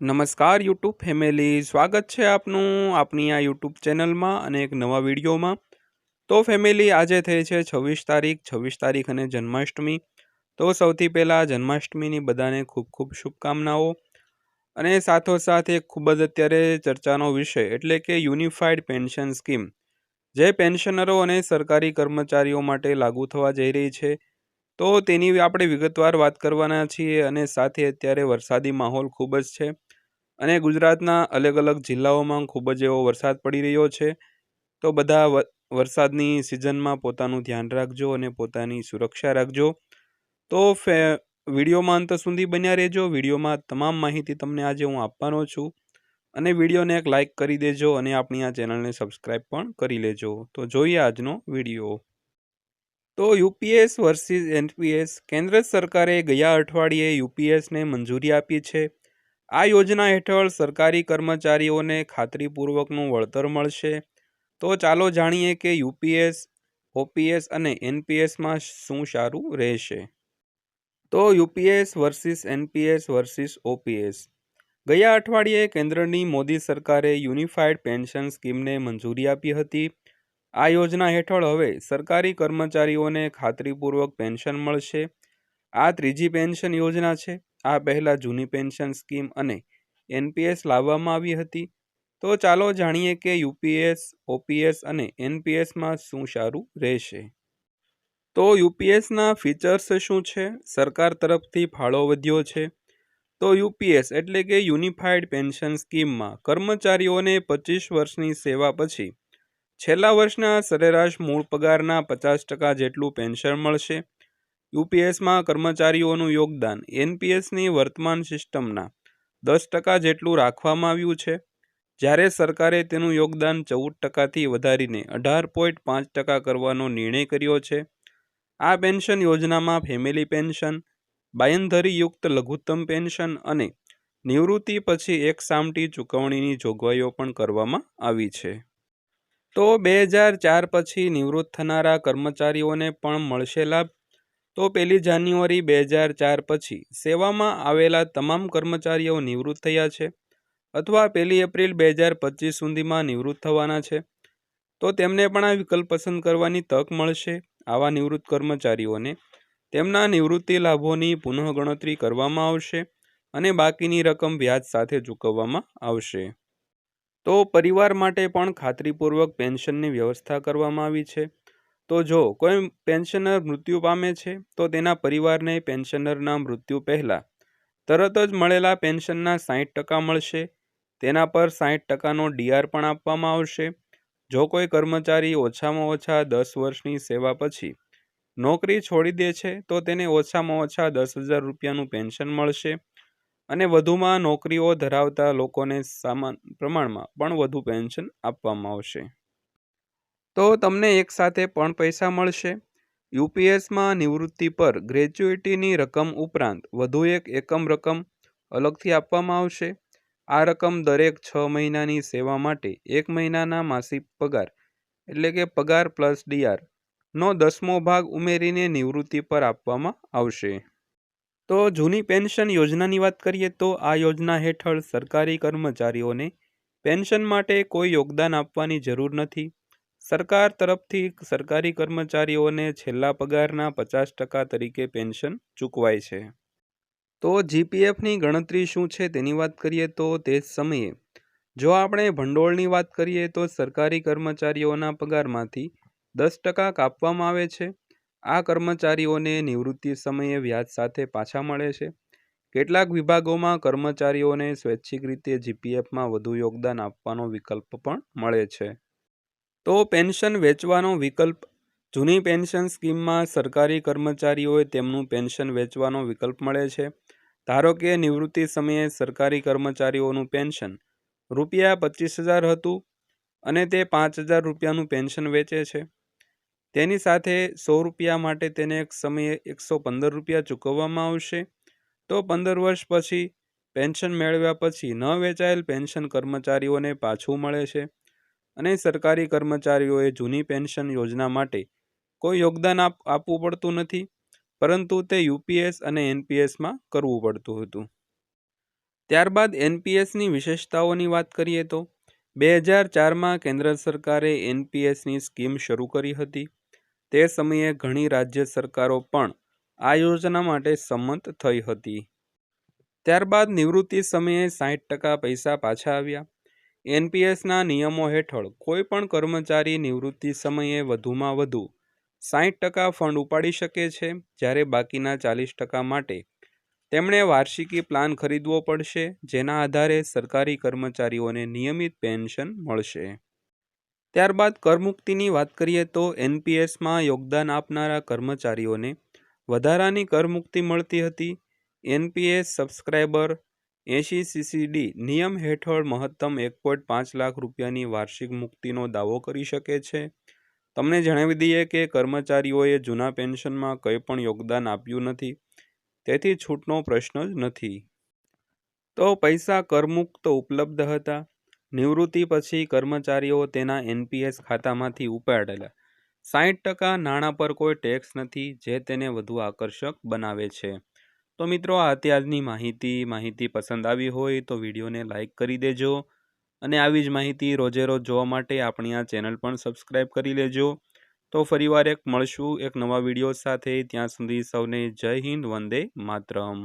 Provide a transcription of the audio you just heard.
નમસ્કાર YouTube family સ્વાગત છે આપનું આપની આ યુટ્યુબ ચેનલમાં અને એક નવા વિડીયોમાં. તો ફેમિલી આજે થઈ છે છવ્વીસ તારીખ છવ્વીસ તારીખ અને જન્માષ્ટમી. તો સૌથી પહેલાં જન્માષ્ટમીની બધાને ખૂબ ખૂબ શુભકામનાઓ. અને સાથોસાથ એક ખૂબ જ અત્યારે ચર્ચાનો વિષય, એટલે કે યુનિફાઈડ પેન્શન સ્કીમ. જે પેન્શનરો અને સરકારી કર્મચારીઓ માટે લાગુ થવા જઈ રહી છે. તો તેની આપણે વિગતવાર વાત કરવાના છીએ અને સાથે અત્યારે વરસાદી માહોલ ખૂબ જ છે. અને ગુજરાતના અલગ અલગ જિલ્લાઓમાં ખૂબ જ એવો વરસાદ પડી રહ્યો છે. તો બધા વરસાદની સિઝનમાં પોતાનું ધ્યાન રાખજો અને પોતાની સુરક્ષા રાખજો. તો ફે, વિડીયોમાં અંત સુધી બન્યા રહેજો. વિડીયોમાં તમામ માહિતી તમને આજે હું આપવાનો છું. અને વિડીયોને એક લાઇક કરી દેજો અને આપણી આ ચેનલને સબસ્ક્રાઈબ પણ કરી લેજો. તો જોઈએ આજનો વીડિયો. તો યુપીએસ વર્સિસ, એનપીએસ, કેન્દ્ર સરકારે ગયા અઠવાડિયે યુપીએસને મંજૂરી આપી છે. આ યોજના હેઠળ સરકારી કર્મચારીઓને ખાતરીપૂર્વકનું વળતર મળશે. તો ચાલો જાણીએ કે યુપીએસ ઓપીએસ અને એનપીએસમાં શું સારું રહેશે. તો UPS versus NPS versus OPS ગયા અઠવાડિયે કેન્દ્રની મોદી સરકારે યુનિફાઈડ પેન્શન સ્કીમને મંજૂરી આપી હતી. આ યોજના હેઠળ હવે સરકારી કર્મચારીઓને ખાતરીપૂર્વક પેન્શન મળશે. આ ત્રીજી પેન્શન યોજના છે. આ પહેલાં જૂની પેન્શન સ્કીમ અને એનપીએસ લાવવામાં આવી હતી. તો ચાલો જાણીએ કે યુપીએસ, ઓપીએસ અને એનપીએસમાં શું સારું રહેશે. તો યુપીએસના ફીચર્સ શું છે? સરકાર તરફથી ફાળો વધ્યો છે. તો યુપીએસ એટલે કે યુનિફાઈડ પેન્શન સ્કીમમાં કર્મચારીઓને પચીસ વર્ષની સેવા પછી છેલ્લા વર્ષના સરેરાશ મૂળ પગારના પચાસ ટકા જેટલું પેન્શન મળશે. યુપીએસમાં કર્મચારીઓનું યોગદાન એનપીએસની વર્તમાન સિસ્ટમના દસ ટકા જેટલું રાખવામાં આવ્યું છે. જ્યારે સરકારે તેનું યોગદાન ચૌદ ટકાથી વધારીને અઢાર પોઈન્ટ પાંચ ટકા કરવાનો નિર્ણય કર્યો છે. આ પેન્શન યોજનામાં ફેમિલી પેન્શન, બાયંધરીયુક્ત લઘુત્તમ પેન્શન અને નિવૃત્તિ પછી એક સામટી ચૂકવણીની જોગવાઈઓ પણ કરવામાં આવી છે. તો બે હજાર ચાર પછી નિવૃત્ત થનારા કર્મચારીઓને પણ મળશે લાભ? તો પહેલી જાન્યુઆરી બે હજાર ચાર પછી સેવામાં આવેલા તમામ કર્મચારીઓ નિવૃત્ત થયા છે અથવા પહેલી એપ્રિલ બે હજાર પચીસ સુધીમાં નિવૃત્ત થવાના છે. તો તેમને પણ આ વિકલ્પ પસંદ કરવાની તક મળશે આવા નિવૃત્ત કર્મચારીઓને. તેમના નિવૃત્તિ લાભોની પુનઃગણતરી કરવામાં આવશે અને બાકીની રકમ વ્યાજ સાથે ચૂકવવામાં આવશે. તો પરિવાર માટે પણ ખાતરીપૂર્વક પેન્શનની વ્યવસ્થા કરવામાં આવી છે. તો જો કોઈ પેન્શનર મૃત્યુ પામે છે, તો તેના પરિવારને પેન્શનરના મૃત્યુ પહેલાં તરત જ મળેલા પેન્શનના સાહીઠ ટકા મળશે. તેના પર સાહીઠ ટકાનો ડીઆર પણ આપવામાં આવશે. જો કોઈ કર્મચારી ઓછામાં ઓછા દસ વર્ષની સેવા પછી નોકરી છોડી દે છે, તો તેને ઓછામાં ઓછા દસ હજાર રૂપિયાનું પેન્શન મળશે. અને વધુમાં નોકરીઓ ધરાવતા લોકોને સામાન પ્રમાણમાં પણ વધુ પેન્શન આપવામાં આવશે. તો તમને એકસાથે પણ પૈસા મળશે. યુપીએસમાં નિવૃત્તિ પર ગ્રેજ્યુએટીની રકમ ઉપરાંત વધુ એક એકમ રકમ અલગથી આપવામાં આવશે. આ રકમ દરેક છ મહિનાની સેવા માટે એક મહિનાના માસિક પગાર, એટલે કે પગાર પ્લસ ડીઆર, નો દસમો ભાગ ઉમેરીને નિવૃત્તિ પર આપવામાં આવશે. તો જૂની પેન્શન યોજનાની વાત કરીએ તો આ યોજના હેઠળ સરકારી કર્મચારીઓને પેન્શન માટે કોઈ યોગદાન આપવાની જરૂર નથી. સરકાર તરફથી સરકારી કર્મચારીઓને છેલ્લા પગારના પચાસ ટકા તરીકે પેન્શન ચૂકવાય છે. તો જીપીએફની ગણતરી શું છે તેની વાત કરીએ તો તે જ સમયે, જો આપણે ભંડોળની વાત કરીએ તો સરકારી કર્મચારીઓના પગારમાંથી દસ ટકા કાપવામાં આવે છે. આ કર્મચારીઓને નિવૃત્તિ સમયે વ્યાજ સાથે પાછા મળે છે. કેટલાક વિભાગોમાં કર્મચારીઓને સ્વૈચ્છિક રીતે જીપીએફમાં વધુ યોગદાન આપવાનો વિકલ્પ પણ મળે છે. તો પેન્શન વેચવાનો વિકલ્પ, જૂની પેન્શન સ્કીમમાં સરકારી કર્મચારીઓએ તેમનું પેન્શન વેચવાનો વિકલ્પ મળે છે. ધારો કે નિવૃત્તિ સમયે સરકારી કર્મચારીઓનું પેન્શન રૂપિયા પચીસ હજાર હતું અને તે પાંચ હજાર રૂપિયાનું પેન્શન વેચે છે. તેની સાથે સો રૂપિયા માટે તેને એક સમયે એકસો પંદર રૂપિયા ચૂકવવામાં આવશે. તો પંદર વર્ષ પછી પેન્શન મેળવ્યા પછી ન વેચાયેલ પેન્શન કર્મચારીઓને પાછું મળે છે. અને સરકારી કર્મચારીઓએ જૂની પેન્શન યોજના માટે કોઈ યોગદાન આપવું પડતું નથી, પરંતુ તે યુપીએસ અને એનપીએસમાં કરવું પડતું હતું. ત્યારબાદ એનપીએસની વિશેષતાઓની વાત કરીએ તો, બે હજાર ચારમાં કેન્દ્ર સરકારે એનપીએસની સ્કીમ શરૂ કરી હતી. તે સમયે ઘણી રાજ્ય સરકારો પણ આ યોજના માટે સંમત થઈ હતી. ત્યારબાદ નિવૃત્તિ સમયે સાહીઠ ટકા પૈસા પાછા આવ્યા. એનપીએસના નિયમો હેઠળ કોઈપણ કર્મચારી નિવૃત્તિ સમયે વધુમાં વધુ સાહીઠ ટકા ફંડ ઉપાડી શકે છે, જ્યારે બાકીના ચાલીસ ટકા માટે તેમણે વાર્ષિકી પ્લાન ખરીદવો પડશે, જેના આધારે સરકારી કર્મચારીઓને નિયમિત પેન્શન મળશે. ત્યારબાદ કરમુક્તિની વાત કરીએ તો એનપીએસમાં યોગદાન આપનારા કર્મચારીઓને વધારાની કરમુક્તિ મળતી હતી. એનપીએસ સબસ્ક્રાઇબર એંશી સીસીડી નિયમ હેઠળ મહત્તમ એક પોઈન્ટ પાંચ લાખ રૂપિયાની વાર્ષિક મુક્તિનો દાવો કરી શકે છે. તમને જણાવી દઈએ કે કર્મચારીઓએ જૂના પેન્શનમાં કંઈ પણ યોગદાન આપ્યું નથી. તેથી છૂટનો પ્રશ્ન જ નથી. તો પૈસા કરમુક્ત ઉપલબ્ધ હતા. નિવૃત્તિ પછી કર્મચારીઓ તેના એનપીએસ ખાતામાંથી ઉપાડેલા. સાહીઠ ટકા નાણાં પર કોઈ ટેક્સ નથી, જે તેને વધુ આકર્ષક બનાવે છે. તો મિત્રો, આ આજની માહિતી માહિતી પસંદ આવી હોય તો વિડીયોને લાઇક કરી દેજો અને આવી જ માહિતી રોજે રોજ જોવા માટે આપણી આ ચેનલ પણ સબસ્ક્રાઈબ કરી લેજો. તો ફરીવાર એક મળશું એક નવા વીડિયો સાથે. ત્યાં સુધી સૌને જય હિન્દ, વંદે માતરમ.